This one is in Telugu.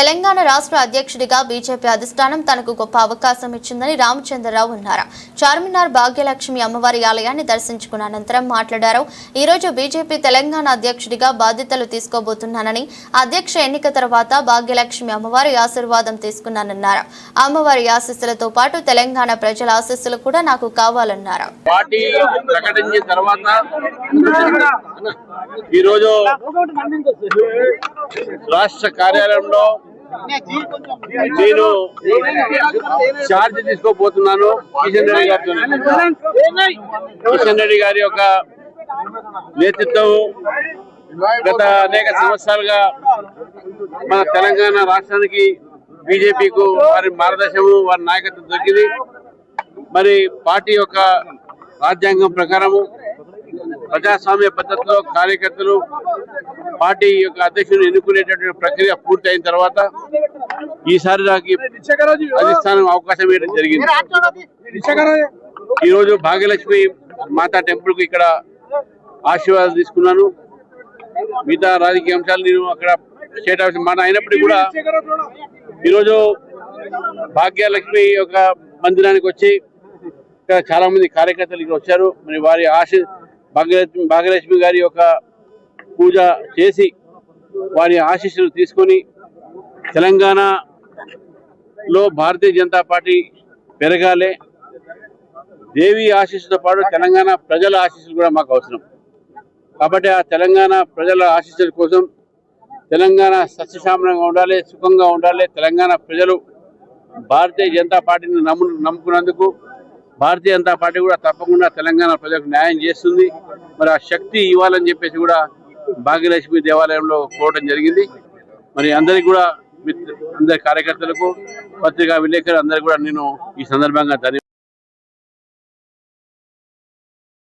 తెలంగాణ రాష్ట్ర అధ్యక్షుడిగా బీజేపీ అధిష్టానం తనకు గొప్ప అవకాశం ఇచ్చిందని రామచంద్రరావు అన్నారు. చార్మినార్ భాగ్యలక్ష్మి అమ్మవారి ఆలయాన్ని దర్శించుకున్న అనంతరం మాట్లాడారు. ఈ రోజు బీజేపీ తెలంగాణ అధ్యక్షుడిగా బాధ్యతలు తీసుకోబోతున్నానని అధ్యక్ష ఎన్నిక తర్వాత భాగ్యలక్ష్మి అమ్మవారి ఆశీర్వాదం తీసుకున్నానన్నారు. అమ్మవారి ఆశీస్సులతో పాటు తెలంగాణ ప్రజల ఆశీస్సులు కూడా నాకు కావాలన్నారు. ఈరోజు రాష్ట్ర కార్యాలయంలో నేను ఛార్జ్ తీసుకోబోతున్నాను కిషన్ రెడ్డి గారితో. కిషన్ రెడ్డి గారి యొక్క నేతృత్వం గత అనేక సంవత్సరాలుగా మన తెలంగాణ రాష్ట్రానికి బీజేపీకు వారి మార్గదర్శము వారి నాయకత్వం దొరికింది. మరి పార్టీ యొక్క రాజ్యాంగం ప్రకారము ప్రజాస్వామ్య పద్ధతిలో కార్యకర్తలు పార్టీ యొక్క అధ్యక్షుడు ఎన్నుకునేటటువంటి ప్రక్రియ పూర్తయిన తర్వాత ఈసారి నాకు అధిష్టానం అవకాశం ఇవ్వడం జరిగింది. ఈరోజు భాగ్యలక్ష్మి మాతా టెంపుల్కు ఇక్కడ ఆశీర్వాదం తీసుకున్నాను. మిగతా రాజకీయ అంశాలు నేను అక్కడ స్టేట్ ఆఫీస్ మాట అయినప్పటికీ కూడా ఈరోజు భాగ్యలక్ష్మి యొక్క మందిరానికి వచ్చి ఇక్కడ చాలా మంది కార్యకర్తలు ఇక్కడ వచ్చారు. మరి వారి ఆశ భాగ్యలక్ష్మి భాగ్యలక్ష్మి గారి యొక్క పూజ చేసి వారి ఆశీస్సులు తీసుకొని తెలంగాణలో భారతీయ జనతా పార్టీ పెరగాలి. దేవి ఆశీస్సుతో పాటు తెలంగాణ ప్రజల ఆశీస్సులు కూడా మాకు అవసరం. కాబట్టి ఆ తెలంగాణ ప్రజల ఆశీస్సుల కోసం తెలంగాణ సస్యశామనంగా ఉండాలి సుఖంగా ఉండాలి. తెలంగాణ ప్రజలు భారతీయ జనతా పార్టీని నమ్ము నమ్ముకున్నందుకు భారతీయ జనతా పార్టీ కూడా తప్పకుండా తెలంగాణ ప్రజలకు న్యాయం చేస్తుంది. మరి ఆ శక్తి ఇవ్వాలని చెప్పేసి కూడా భాగ్యలక్ష్మి దేవాలయంలో కోరడం జరిగింది. మరి అందరికి కూడా అందరి కార్యకర్తలకు పత్రికా విలేకరులు అందరికీ కూడా నేను ఈ సందర్భంగా ధన్యవాదాలు